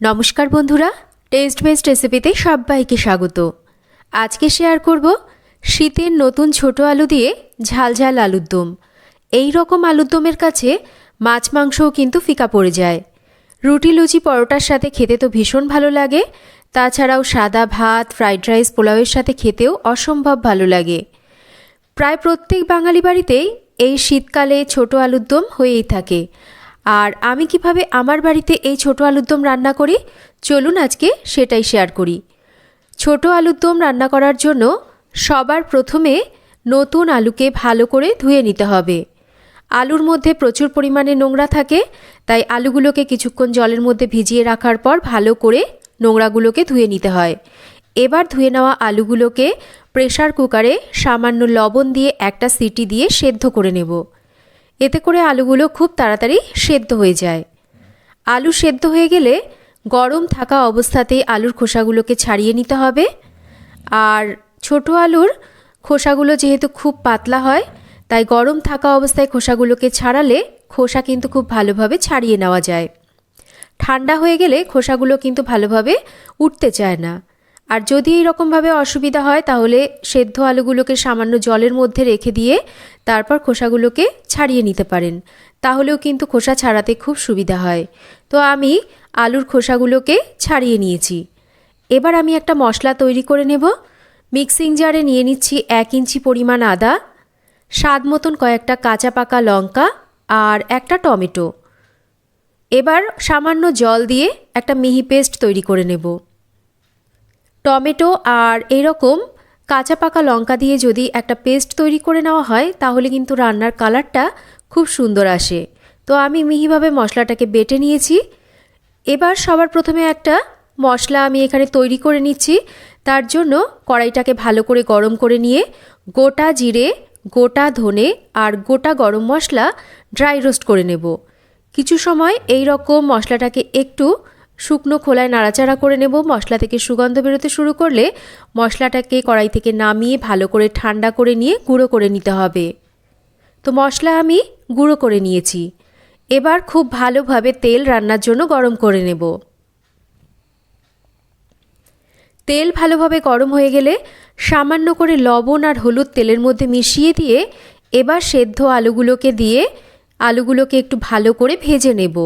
নমস্কার বন্ধুরা test best রেসিপিতে সবাইকে স্বাগত। আজকে শেয়ার করব শীতের নতুন ছোট আলু দিয়ে ঝাল ঝাল আলুর দম। এই রকম আলুর দমের কাছে মাছ মাংসও কিন্তু ফিকা পড়ে যায়। রুটি, লুচি, পরোটার সাথে খেতে তো ভীষণ ভালো লাগে। তাছাড়াও সাদা ভাত ফ্রাইড রাইস পোলাওয়ের সাথে খেতেও অসম্ভব ভালো লাগে। প্রায় প্রত্যেক বাঙালি বাড়িতেই এই শীতকালে ছোট আলুর দম হয়েই থাকে। আর আমি কীভাবে আমার বাড়িতে এই ছোট আলুর দম রান্না করি? চলুন আজকে সেটাই শেয়ার করি। ছোট আলুর দম রান্না করার জন্য সবার প্রথমে নতুন আলুকে ভালো করে ধুয়ে নিতে হবে। আলুর মধ্যে প্রচুর পরিমাণে নোংরা থাকে, তাই আলুগুলোকে কিছুক্ষণ জলের মধ্যে ভিজিয়ে রাখার পর ভালো করে নোংরাগুলোকে ধুয়ে নিতে হয়। এবার ধুয়ে নেওয়া আলুগুলোকে প্রেশার কুকারে সামান্য লবণ দিয়ে একটা সিটি দিয়ে সেদ্ধ করে নেব। এতে করে আলুগুলো খুব তাড়াতাড়ি সেদ্ধ হয়ে যায়। আলু সেদ্ধ হয়ে গেলে গরম থাকা অবস্থাতেই আলুর খোসাগুলোকে ছাড়িয়ে নিতে হবে। আর ছোট আলুর খোসাগুলো যেহেতু খুব পাতলা হয়, তাই গরম থাকা অবস্থায় খোসাগুলোকে ছাড়ালে খোসা কিন্তু খুব ভালোভাবে ছাড়িয়ে নেওয়া যায়। ঠান্ডা হয়ে গেলে খোসাগুলো কিন্তু ভালোভাবে উঠতে চায় না। আর যদি এইরকমভাবে অসুবিধা হয়, তাহলে সেদ্ধ আলুগুলোকে সামান্য জলের মধ্যে রেখে দিয়ে তারপর খোসাগুলোকে ছাড়িয়ে নিতে পারেন। তাহলেও কিন্তু খোসা ছাড়াতে খুব সুবিধা হয়। তো আমি আলুর খোসাগুলোকে ছাড়িয়ে নিয়েছি। এবার আমি একটা মশলা তৈরি করে নেব। মিক্সিং জারে নিয়ে নিচ্ছি এক ইঞ্চি পরিমাণ আদা, স্বাদ মতন কয়েকটা কাঁচা পাকা লঙ্কা আর একটা টমেটো। এবার সামান্য জল দিয়ে একটা মিহি পেস্ট তৈরি করে নেব। টমেটো আর এরকম কাঁচা পাকা লঙ্কা দিয়ে যদি একটা পেস্ট তৈরি করে নেওয়া হয়, তাহলে কিন্তু রান্নার কালারটা খুব সুন্দর আসে। তো আমি মিহিভাবে মশলাটাকে বেটে নিয়েছি। এবার সবার প্রথমে একটা মশলা আমি এখানে তৈরি করে নিচ্ছি। তার জন্য কড়াইটাকে ভালো করে গরম করে নিয়ে গোটা জিরে, গোটা ধনে আর গোটা গরম মশলা ড্রাই রোস্ট করে নেব। কিছু সময় এই রকম মশলাটাকে একটু শুকনো খোলায় নাড়াচাড়া করে নেব। মশলা থেকে সুগন্ধ বেরোতে শুরু করলে মশলাটাকে কড়াই থেকে নামিয়ে ভালো করে ঠান্ডা করে নিয়ে গুঁড়ো করে নিতে হবে। তো মশলা আমি গুঁড়ো করে নিয়েছি। এবার খুব ভালোভাবে তেল রান্নার জন্য গরম করে নেব। তেল ভালোভাবে গরম হয়ে গেলে সামান্য করে লবণ আর হলুদ তেলের মধ্যে মিশিয়ে দিয়ে এবার সেদ্ধ আলুগুলোকে দিয়ে আলুগুলোকে একটু ভালো করে ভেজে নেব।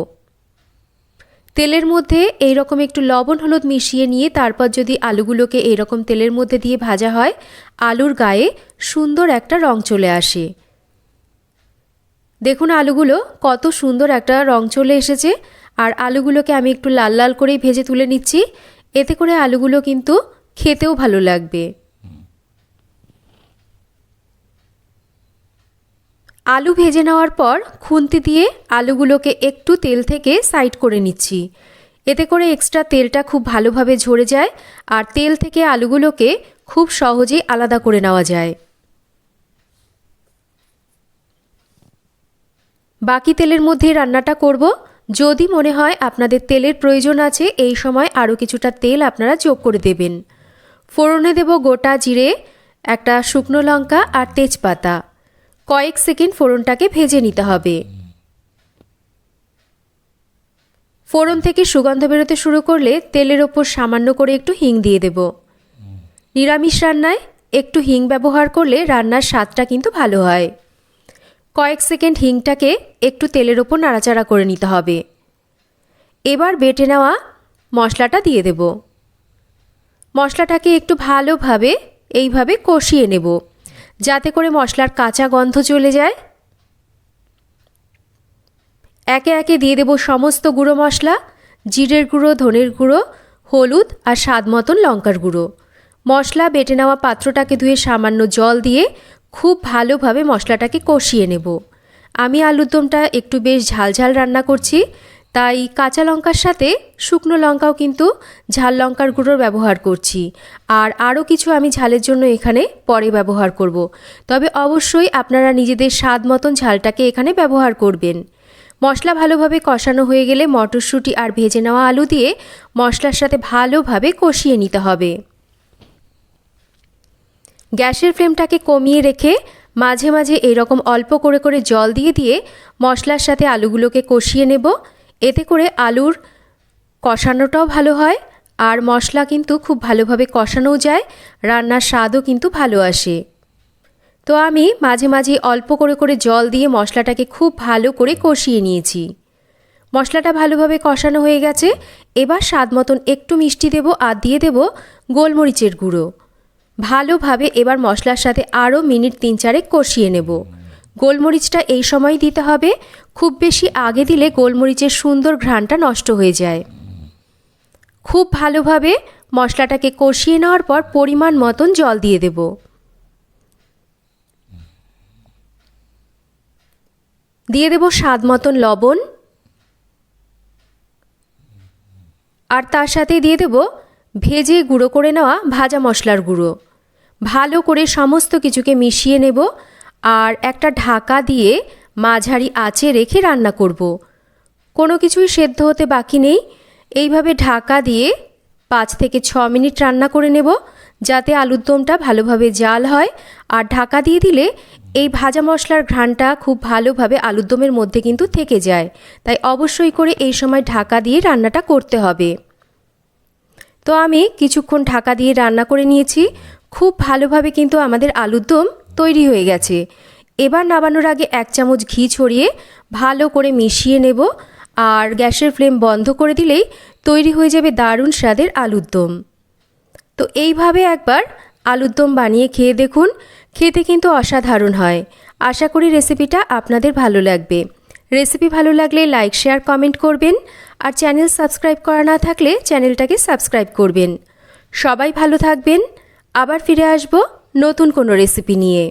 তেলের মধ্যে এই রকম একটু লবণ, হলুদ মিশিয়ে নিয়ে তারপর যদি আলুগুলোকে এইরকম তেলের মধ্যে দিয়ে ভাজা হয়, আলুর গায়ে সুন্দর একটা রং চলে আসে। দেখুন আলুগুলো কত সুন্দর একটা রং চলে এসেছে। আর আলুগুলোকে আমি একটু লাল লাল করেই ভেজে তুলে নিচ্ছি। এতে করে আলুগুলো কিন্তু খেতেও ভালো লাগবে। আলু ভেজে নেওয়ার পর খুন্তি দিয়ে আলুগুলোকে একটু তেল থেকে সাইড করে নিচ্ছি। এতে করে এক্সট্রা তেলটা খুব ভালোভাবে ঝরে যায় আর তেল থেকে আলুগুলোকে খুব সহজেই আলাদা করে নেওয়া যায়। বাকি তেলের মধ্যে রান্নাটা করব। যদি মনে হয় আপনাদের তেলের প্রয়োজন আছে, এই সময় আরও কিছুটা তেল আপনারা যোগ করে দেবেন। ফোড়নে দেব গোটা জিরে, একটা শুকনো লঙ্কা আর তেজপাতা। কয়েক সেকেন্ড ফোড়নটাকে ভেজে নিতে হবে। ফোড়ন থেকে সুগন্ধ বেরোতে শুরু করলে তেলের ওপর সামান্য করে একটু হিং দিয়ে দেব। নিরামিষ রান্নায় একটু হিং ব্যবহার করলে রান্নার স্বাদটা কিন্তু ভালো হয়। কয়েক সেকেন্ড হিংটাকে একটু তেলের ওপর নাড়াচাড়া করে নিতে হবে। এবার বেটে নেওয়া মশলাটা দিয়ে দেব। মশলাটাকে একটু ভালোভাবে এইভাবে কষিয়ে নেব। যাতে করে মশলার কাঁচা গন্ধ চলে যায়। একে একে দিয়ে দেব সমস্ত গুঁড়ো মশলা, জিরের গুঁড়ো, ধনের গুঁড়ো, হলুদ আর স্বাদ মতন লঙ্কার গুঁড়ো। মশলা বেটে নেওয়া পাত্রটাকে ধুয়ে সামান্য জল দিয়ে খুব ভালোভাবে মশলাটাকে কষিয়ে নেব। আমি আলুর দমটা একটু বেশ ঝালঝাল রান্না করছি। তাই কাঁচা লঙ্কার সাথে শুকনো লঙ্কাও কিন্তু ঝাল লঙ্কার গুঁড়োর ব্যবহার করছি। আর আরও কিছু আমি ঝালের জন্য এখানে পরে ব্যবহার করব। তবে অবশ্যই আপনারা নিজেদের স্বাদ মতন ঝালটাকে এখানে ব্যবহার করবেন। মশলা ভালোভাবে কষানো হয়ে গেলে মটরশুঁটি আর ভেজে নেওয়া আলু দিয়ে মশলার সাথে ভালোভাবে কষিয়ে নিতে হবে। গ্যাসের ফ্লেমটাকে কমিয়ে রেখে মাঝে মাঝে এরকম অল্প করে করে জল দিয়ে দিয়ে মশলার সাথে আলুগুলোকে কষিয়ে নেব। এতে করে আলুর কষানোটাও ভালো হয়, আর মশলা কিন্তু খুব ভালোভাবে কষানোও যায়, রান্নার স্বাদও কিন্তু ভালো আসে। তো আমি মাঝে মাঝে অল্প করে করে জল দিয়ে মশলাটাকে খুব ভালো করে কষিয়ে নিয়েছি। মশলাটা ভালোভাবে কষানো হয়ে গেছে, এবার স্বাদ মতন একটু মিষ্টি দেব আর দিয়ে দেব গোলমরিচের গুঁড়ো। ভালোভাবে এবার মশলার সাথে আরও মিনিট তিন চারেক কষিয়ে নেব। গোলমরিচটা এই সময় দিতে হবে। খুব বেশি আগে দিলে গোলমরিচের সুন্দর ঘ্রাণটা নষ্ট হয়ে যায়। খুব ভালোভাবে মশলাটাকে কষিয়ে নেওয়ার পর পরিমাণ মতন জল দিয়ে দেব। দিয়ে দেব স্বাদ মতন লবণ। আর তার সাথে দিয়ে দেব ভেজে গুঁড়ো করে নেওয়া ভাজা মশলার গুঁড়ো। ভালো করে সমস্ত কিছুকে মিশিয়ে নেব। আর একটা ঢাকা দিয়ে মাঝারি আঁচে রেখে রান্না করব। কোনো কিছুই সেদ্ধ হতে বাকি নেই। এইভাবে ঢাকা দিয়ে পাঁচ থেকে ছ মিনিট রান্না করে নেব যাতে আলুর দমটা ভালোভাবে জাল হয়। আর ঢাকা দিয়ে দিলে এই ভাজা মশলার ঘ্রাণটা খুব ভালোভাবে আলুর দমের মধ্যে কিন্তু থেকে যায়। তাই অবশ্যই করে এই সময় ঢাকা দিয়ে রান্নাটা করতে হবে। তো আমি কিছুক্ষণ ঢাকা দিয়ে রান্না করে নিয়েছি। খুব ভালোভাবে কিন্তু আমাদের আলুর দম তৈরি হয়ে গেছে। এবার নামানোর আগে এক চামচ ঘি ছড়িয়ে ভালো করে মিশিয়ে নেব আর গ্যাসের ফ্লেম বন্ধ করে দিলেই তৈরি হয়ে যাবে দারুণ স্বাদের আলুর দম। তো এইভাবে একবার আলুর দম বানিয়ে খেয়ে দেখুন, খেতে কিন্তু অসাধারণ হয়। আশা করি রেসিপিটা আপনাদের ভালো লাগবে। রেসিপি ভালো লাগলে লাইক, শেয়ার, কমেন্ট করবেন আর চ্যানেল সাবস্ক্রাইব করা না থাকলে চ্যানেলটাকে সাবস্ক্রাইব করবেন। সবাই ভালো থাকবেন। আবার ফিরে আসব নতুন কোনো রেসিপি নিয়ে।